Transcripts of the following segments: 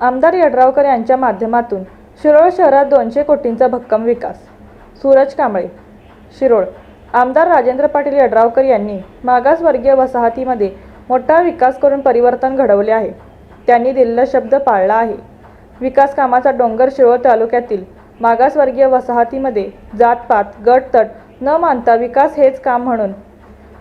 आमदार यड्रावकर यांच्या माध्यमातून शिरोळ शहरात दोनशे कोटींचा भक्कम विकास. सूरज कांबळे शिरोळ. आमदार राजेंद्र पाटील यड्रावकर यांनी मागासवर्गीय वसाहतीमध्ये मोठा विकास करून परिवर्तन घडवले आहे. त्यांनी दिलेला शब्द पाळला आहे. विकास कामाचा डोंगर शिरोळ तालुक्यातील मागासवर्गीय वसाहतीमध्ये जातपात गटतट न मानता विकास हेच काम म्हणून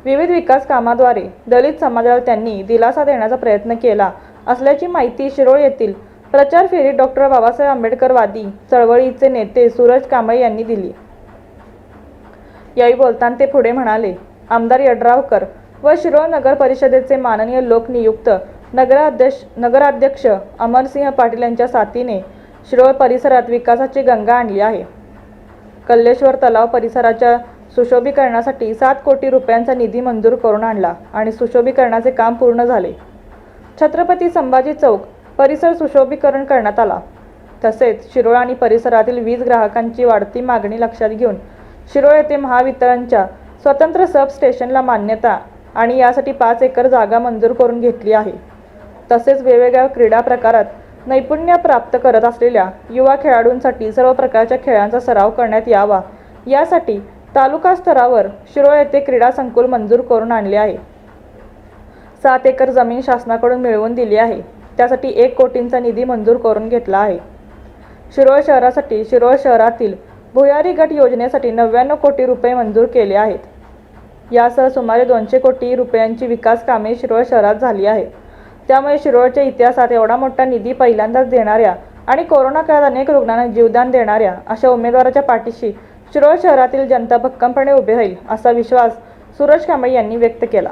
विविध विकास कामाद्वारे दलित समाजाला त्यांनी दिलासा देण्याचा प्रयत्न केला असल्याची माहिती शिरोळ येथील प्रचार फेरीत डॉक्टर बाबासाहेब आंबेडकरवादी चळवळीचे नेते सूरज कांबळे यांनी दिली. यावेळी बोलताना ते पुढे म्हणाले आमदार यड्रावकर व शिरोळ नगर परिषदेचे माननीय लोकनियुक्त नगराध्यक्ष नगराध्यक्ष अमरसिंह पाटील यांच्या साथीने शिरोळ परिसरात विकासाची गंगा आणली आहे. कल्लेश्वर तलाव परिसराच्या सुशोभीकरणासाठी सात कोटी रुपयांचा निधी मंजूर करून आणला आणि सुशोभीकरणाचे काम पूर्ण झाले. छत्रपती संभाजी चौक परिसर सुशोभीकरण करण्यात आला. तसेच शिरोळ आणि परिसरातील वीज ग्राहकांची वाढती मागणी लक्षात घेऊन शिरोळ येथे महावितरणच्या स्वतंत्र सब स्टेशनला मान्यता आणि यासाठी पाच एकर जागा मंजूर करून घेतली आहे. तसेच वेगवेगळ्या क्रीडा प्रकारात नैपुण्य प्राप्त करत असलेल्या युवा खेळाडूंसाठी सर्व प्रकारच्या खेळांचा सराव करण्यात यावा. यासाठी तालुका स्तरावर शिरोळ येथे क्रीडा संकुल मंजूर करून आणले आहे. सात एकर जमीन शासनाकडून मिळवून दिली आहे. त्यासाठी एक कोटींचा निधी मंजूर करून घेतला आहे. शिरोळ शहरासाठी शिरोळ शहरातील भुयारी गट योजनेसाठी नव्याण्णव कोटी रुपये मंजूर केले आहेत. यासह सुमारे दोनशे कोटी रुपयांची विकास कामे शिरोळ शहरात झाली आहेत. त्यामुळे शिरोळच्या इतिहासात एवढा मोठा निधी पहिल्यांदाच देणाऱ्या आणि कोरोना काळात अनेक रुग्णांना जीवदान देणाऱ्या अशा उमेदवाराच्या पाठीशी शिरोळ शहरातील जनता भक्कमपणे उभी राहील असा विश्वास सूरज कांबळे यांनी व्यक्त केला.